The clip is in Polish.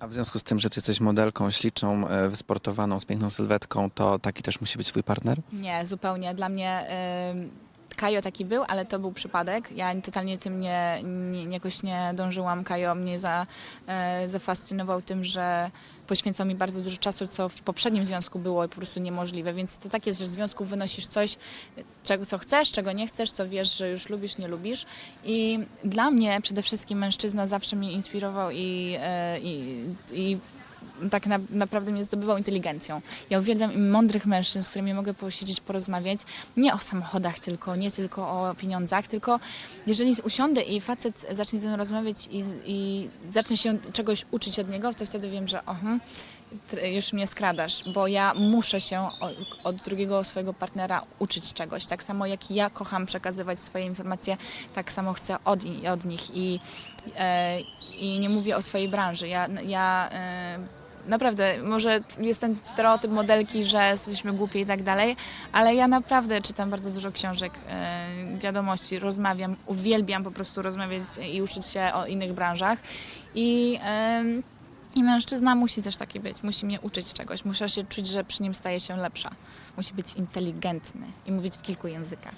A w związku z tym, że ty jesteś modelką śliczą, e, wysportowaną, z piękną sylwetką, to taki też musi być twój partner? Nie, zupełnie. Dla mnie Kajo taki był, ale to był przypadek. Ja totalnie tym nie, nie jakoś nie dążyłam. Kajo mnie za, e, zafascynował tym, że poświęcał mi bardzo dużo czasu, co w poprzednim związku było po prostu niemożliwe. Więc to tak jest, że z związku wynosisz coś, czego co chcesz, czego nie chcesz, co wiesz, że już lubisz, nie lubisz. I dla mnie przede wszystkim mężczyzna zawsze mnie inspirował i, e, i, i tak na, naprawdę mnie zdobywał inteligencją. Ja uwielbiam mądrych mężczyzn, z którymi mogę posiedzieć, porozmawiać. Nie o samochodach tylko, nie tylko o pieniądzach, tylko jeżeli usiądę i facet zacznie ze mną rozmawiać i, i zacznie się czegoś uczyć od niego, to wtedy wiem, że oho, już mnie skradasz, bo ja muszę się od drugiego swojego partnera uczyć czegoś. Tak samo jak ja kocham przekazywać swoje informacje, tak samo chcę od, od nich i, e, i nie mówię o swojej branży. Ja, ja e, naprawdę, może jest ten stereotyp modelki, że jesteśmy głupie i tak dalej, ale ja naprawdę czytam bardzo dużo książek, e, wiadomości, rozmawiam, uwielbiam po prostu rozmawiać i uczyć się o innych branżach i i mężczyzna musi też taki być, musi mnie uczyć czegoś, muszę się czuć, że przy nim staje się lepsza. Musi być inteligentny i mówić w kilku językach.